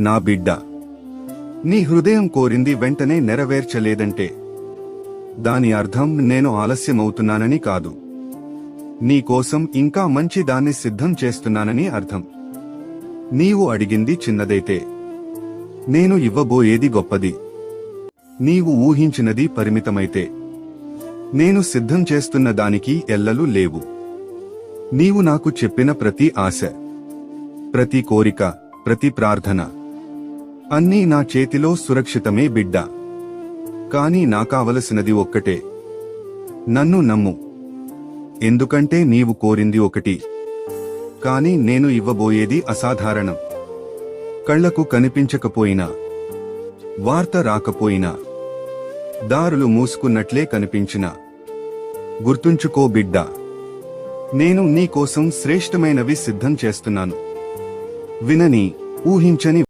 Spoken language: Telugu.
నా బిడ్డ. నీ హృదయం కోరింది వెంటనే నెరవేర్చలేదంటే. దాని అర్థం నేను ఆలస్యమవుతున్నానని కాదు. నీ కోసం ఇంకా మంచి దాన్ని సిద్ధం చేస్తున్నానని అర్థం. నీవు అడిగింది చిన్నదైతే. నేను ఇవ్వబోయేది గొప్పది. నీవు ఊహించినది పరిమితమైతే. నేను సిద్ధం చేస్తున్న దానికి ఎల్లలు లేవు. నీవు నాకు చెప్పిన ప్రతి ఆశ ప్రతి కోరిక ప్రతి ప్రార్థన అన్నీ నా చేతిలో సురక్షితమే బిడ్డ. కానీ నాకావలసినది ఒక్కటే. నన్ను నమ్ము. ఎందుకంటే నీవు కోరింది ఒకటి. కాని నేను ఇవ్వబోయేది అసాధారణం. కళ్ళకు కనిపించకపోయినా వార్త రాకపోయినా దారులు మూసుకున్నట్లే కనిపించినా గుర్తుంచుకో బిడ్డ. నేను నీకోసం శ్రేష్టమైనవి సిద్ధం చేస్తున్నాను. వినని ఊహించని